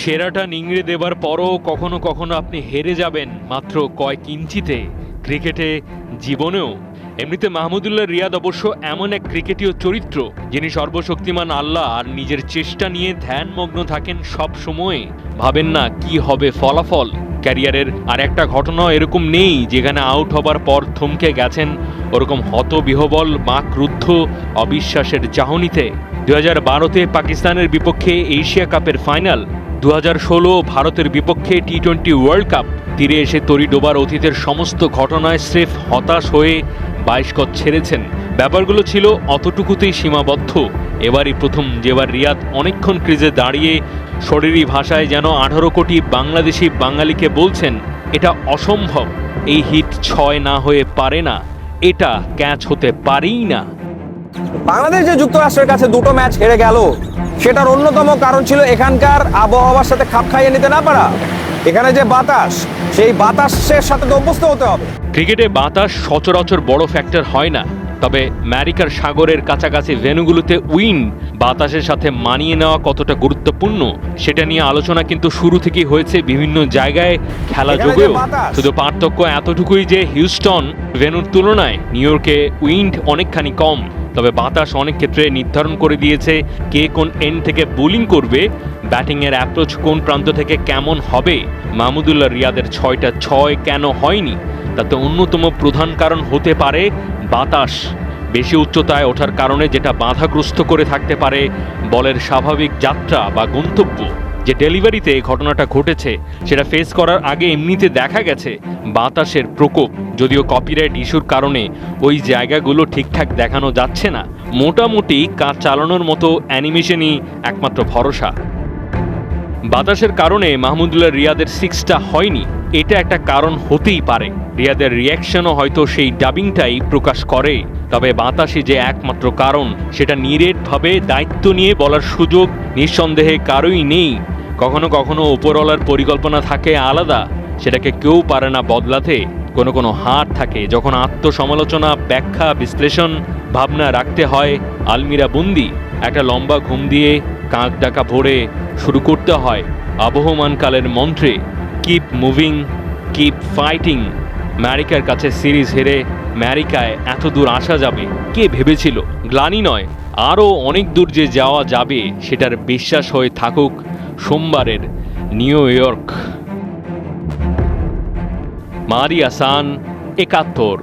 সেরাটা নিংড়ে দেবার পরও কখনো কখনো আপনি হেরে যাবেন মাত্র কয়েক ইঞ্চিতে ক্রিকেটে জীবনেও। এমনিতে মাহমুদুল্লাহ রিয়াদ অবশ্য এমন এক ক্রিকেটীয় চরিত্র, যিনি সর্বশক্তিমান আল্লাহ আর নিজের চেষ্টা নিয়ে ধ্যানমগ্ন থাকেন সব সময়। ভাবেন না কি হবে ফলাফল। ক্যারিয়ারের আর একটা ঘটনা এরকম নেই, যেখানে আউট হবার পর থমকে গেছেন ওরকম হত বিহবল মা ক্রুদ্ধ অবিশ্বাসের চাহনিতে। দু হাজার বারোতে পাকিস্তানের বিপক্ষে এশিয়া কাপের ফাইনাল দু হাজার ষোলো ভারতের বিপক্ষে টি টোয়েন্টি ওয়ার্ল্ড কাপ। তীরে এসে তরি ডোবার অতীতের সমস্ত ঘটনায় স্রেফ হতাশ হয়ে বাইশ গজ ছেড়েছেন। ব্যাপারগুলো ছিল অতটুকুতেই সীমাবদ্ধ। এবারই প্রথম যেবার রিয়াদ অনেকক্ষণ ক্রিজে দাঁড়িয়ে শরীরী ভাষায় যেন আঠারো কোটি বাংলাদেশি বাঙালিকে বলছেন, এটা অসম্ভব। এই হিট ছয় না হয়ে পারে না। এটা ক্যাচ হতে পারেই না। বাংলাদেশ যে যুক্তরাষ্ট্রের কাছে দুটো ম্যাচ হেরে গেল। সেটার অন্যতম কারণ ছিল এখানকার আবহাওয়ার সাথে খাপ খাইয়ে নিতে না পারা। এখানে যে বাতাস সেই বাতাসের সাথে তো অভ্যস্ত হতে হবে। ক্রিকেটে বাতাস সচরাচর বড় ফ্যাক্টর হয় না। তবে ম্যারিকার সাগরের কাছাকাছি ভেন্যুগুলোতে উইন্ড বাতাসের সাথে মানিয়ে নেওয়া কতটা গুরুত্বপূর্ণ সেটা নিয়ে আলোচনা কিন্তু শুরু থেকেই হয়েছে বিভিন্ন জায়গায় খেলা যোগেও। শুধু পার্থক্য এতটুকুই যে হিউস্টন ভেন্যুর তুলনায় নিউ ইয়র্কে উইন্ড অনেকখানি কম। তবে বাতাস অনেক ক্ষেত্রে নির্ধারণ করে দিয়েছে কে কোন এন্ড থেকে বোলিং করবে ব্যাটিংয়ের অ্যাপ্রোচ কোন প্রান্ত থেকে কেমন হবে। মাহমুদুল্লাহ রিয়াদের ছয়টা ছয় কেন হয়নি? তাতে অন্যতম প্রধান কারণ হতে পারে বাতাস। বেশি উচ্চতায় ওঠার কারণে যেটা বাধাগ্রস্ত করে থাকতে পারে বলের স্বাভাবিক যাত্রা বা গন্তব্য। যে ডেলিভারিতে এই ঘটনাটা ঘটেছে, সেটা ফেস করার আগে এমনিতে দেখা গেছে বাতাসের প্রকোপ, যদিও কপিরাইট ইস্যুর কারণে ওই জায়গাগুলো ঠিকঠাক দেখানো যাচ্ছে না। মোটামুটি কাজ চালানোর মতো অ্যানিমেশনই একমাত্র ভরসা। বাতাসের কারণে মাহমুদুল্লাহ রিয়াদের সিক্সটা হয়নি। এটা একটা কারণ হতেই পারে। রিয়াদের রিয়াকশনও হয়তো সেই ডাবিংটাই প্রকাশ করে। তবে বাতাসই যে একমাত্র কারণ, সেটা নিরেটভাবে দায়িত্ব নিয়ে বলার সুযোগ নিঃসন্দেহে কারোই নেই। কখনো কখনো ওপরওয়ালার পরিকল্পনা থাকে আলাদা, সেটাকে কেউ পারে না বদলাতে। কোনো কোনো হার থাকে, যখন আত্মসমালোচনা, ব্যাখ্যা, বিশ্লেষণ, ভাবনা রাখতে হয়, আলমিরা বন্দি। একটা লম্বা ঘুম দিয়ে কাক ডাকা ভরে শুরু করতে হয় আবহমানকালের মন্ত্রে। কিপ মুভিং কিপ ফাইটিং ম্যারিকার কাছে সিরিজ হেরে ম্যারিকায় এত দূর আসা যাবে। কে ভেবেছিল? গ্লানি নয়, আরও অনেক দূর যে যাওয়া যাবে, সেটার বিশ্বাস হয়ে থাকুক। সোমবারের নিউ ইয়র্ক। মারিয়া সান একাত্তর।